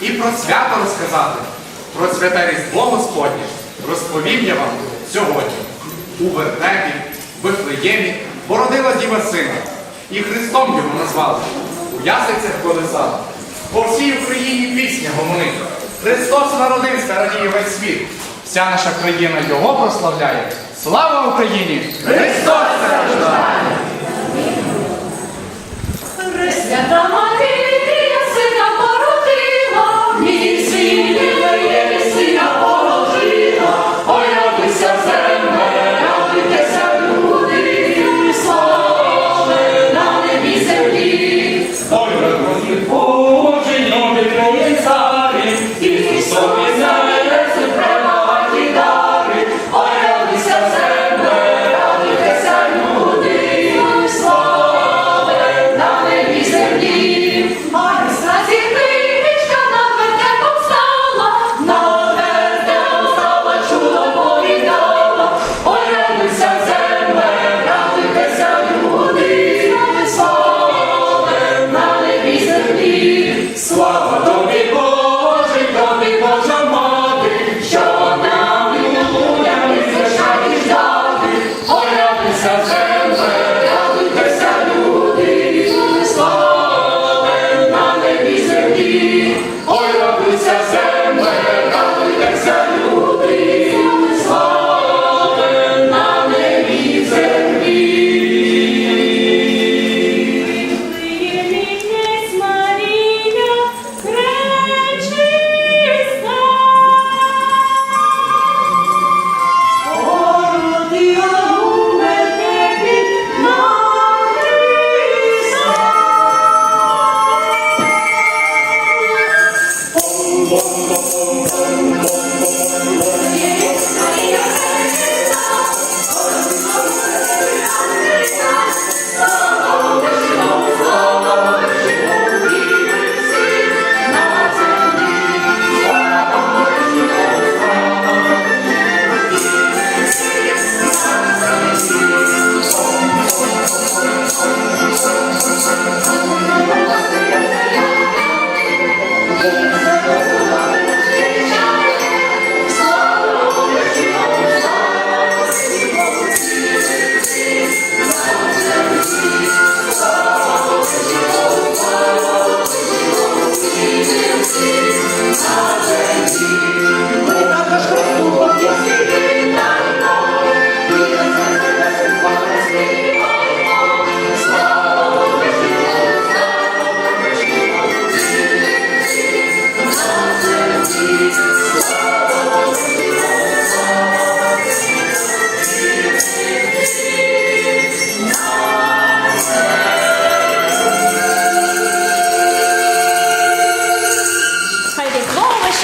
і про свято розказати. Про святе Різдво Господнє розповім я вам сьогодні. У вертепі, Вифлеємі породила діва сина, і Христом його назвали. У ясицях колесали. По всій Україні пісня гомонить. Христос народився, радіє весь світ. Вся наша країна його прославляє. Слава Україні! Христос! Свята Марія,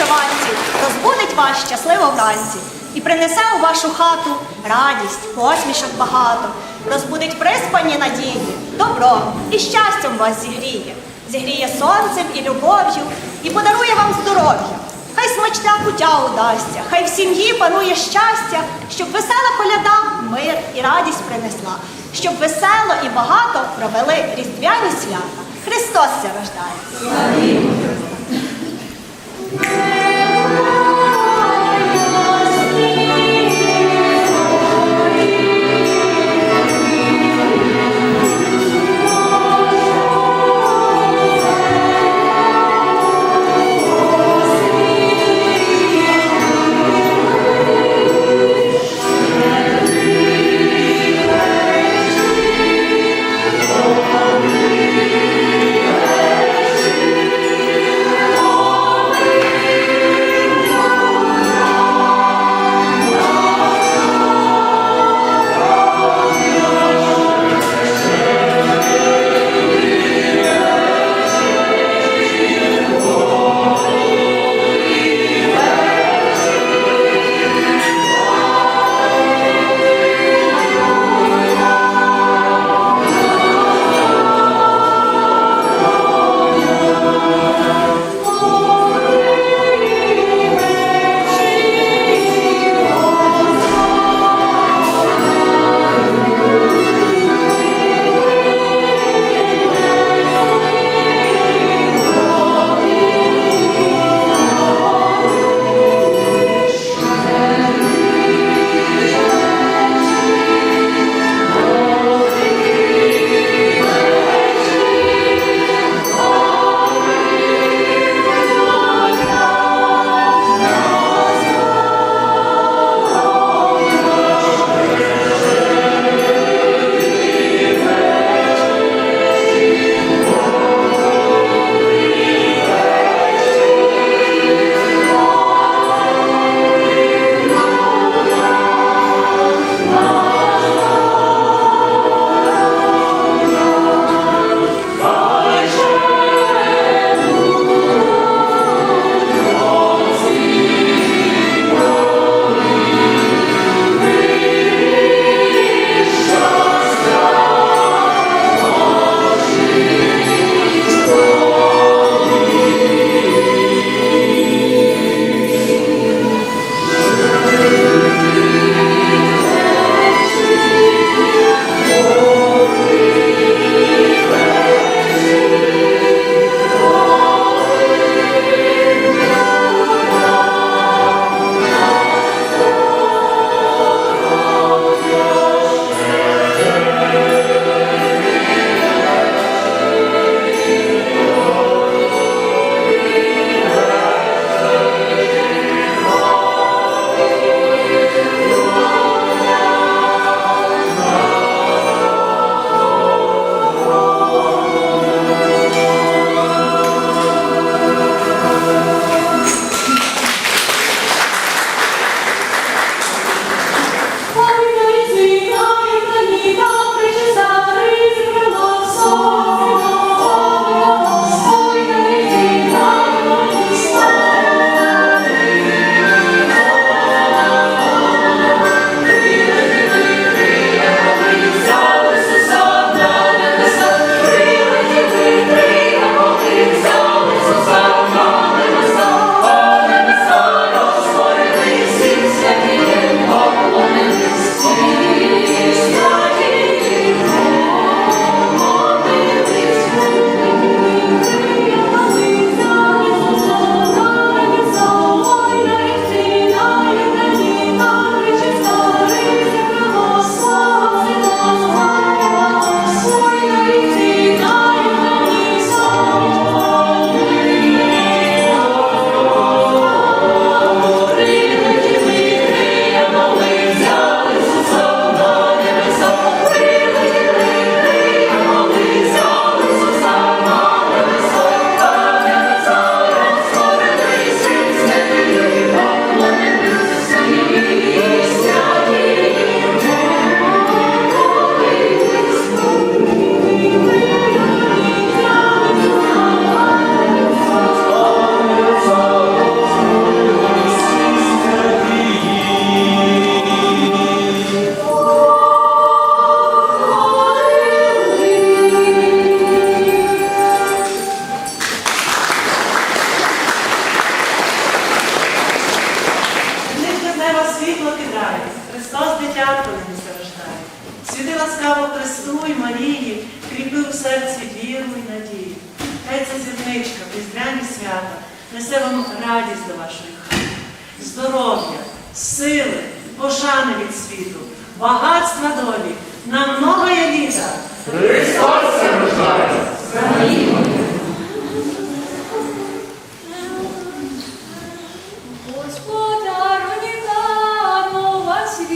вишиванці розбудить вас щасливо вранці і принесе у вашу хату радість, посмішок багато, розбудить приспані надії, добро і щастям вас зігріє, зігріє сонцем і любов'ю, і подарує вам здоров'я. Хай смачна кутя удасться, хай в сім'ї панує щастя, щоб весела коляда мир і радість принесла, щоб весело і багато провели різдвяні свята. Христос ся рождає. Thank you.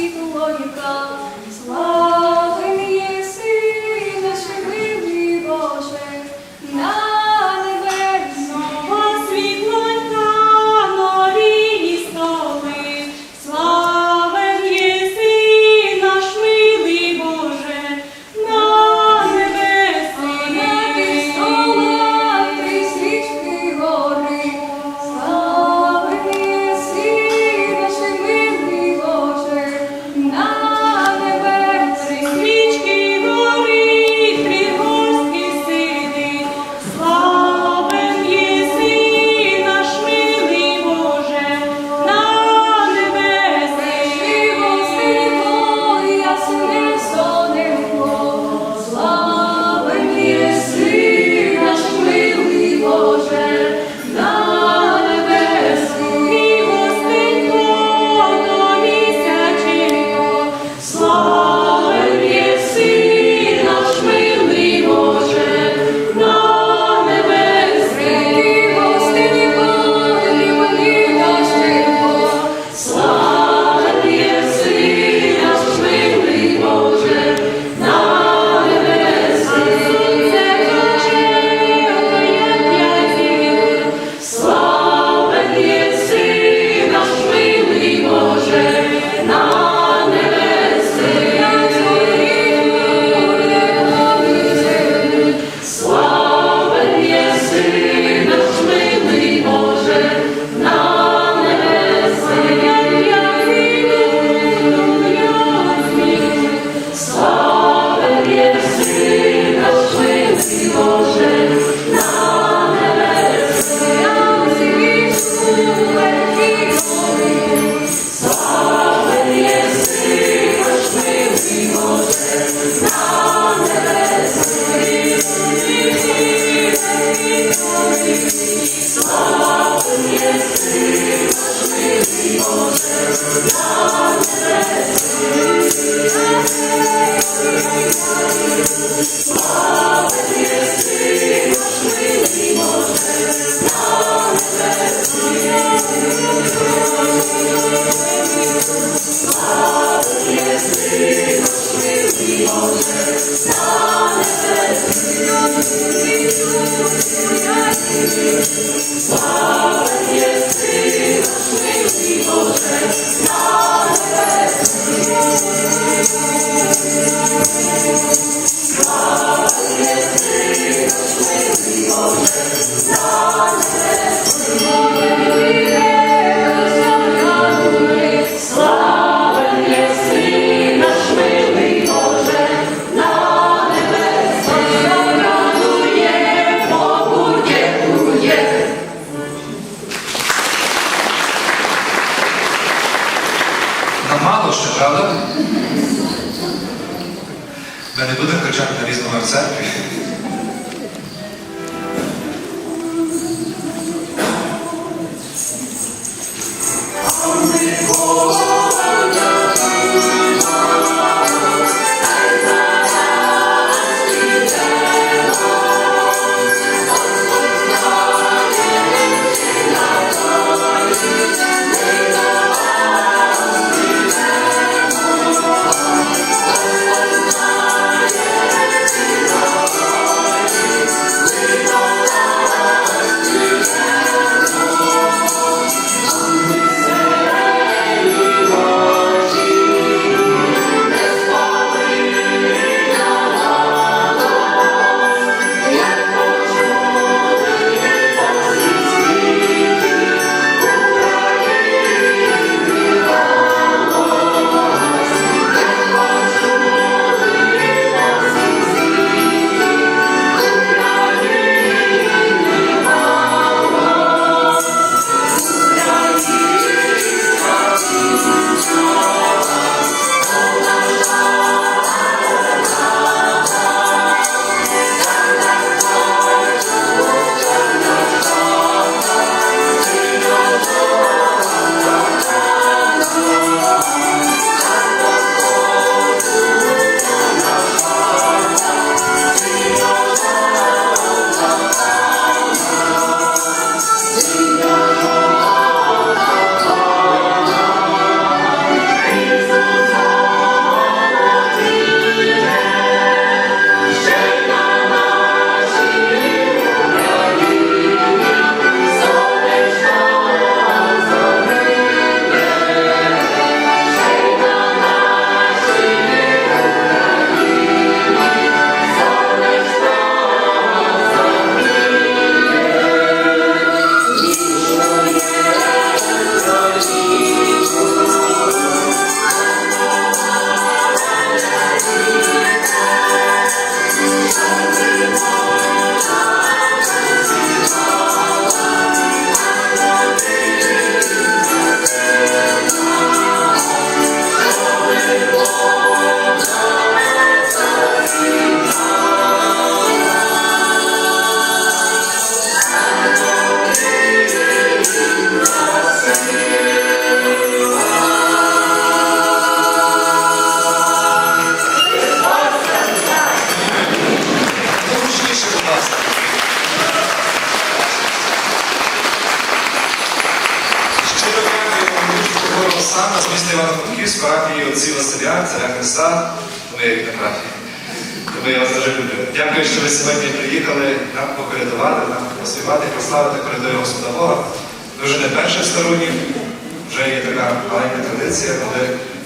і логіка. Слава Боже, слава Боже, важче, правда? Та не будемо кричати різного в церкві.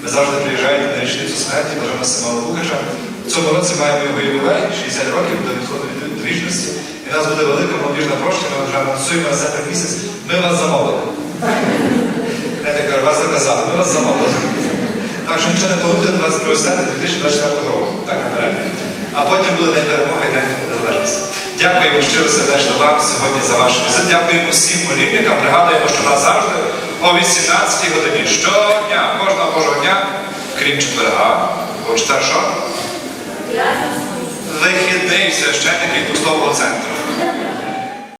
Ви завжди приїжджаєте на річницю смерті Божена Симона Лукача. В цьому році маємо його ювілей, 60 років до відходу від вічності. І нас буде велика молодіжна прошка, ми вже анонсуємо на серпень місяць. Ми вас замовили. Я так кажу, вас заказали, ми вас замовили. Так що нічого не плануйте 22 серпня 2024 року. Так, наперед. А потім буде день перемоги і день незалежності. Дякуємо щиро сердечно вам сьогодні за ваш візит. Дякуємо всім молільникам. Пригадуємо, що нас завжди о 18 годині щодня, кожного божого дня, крім четверга, бо четвер що? Вихідний священник від пустового центру.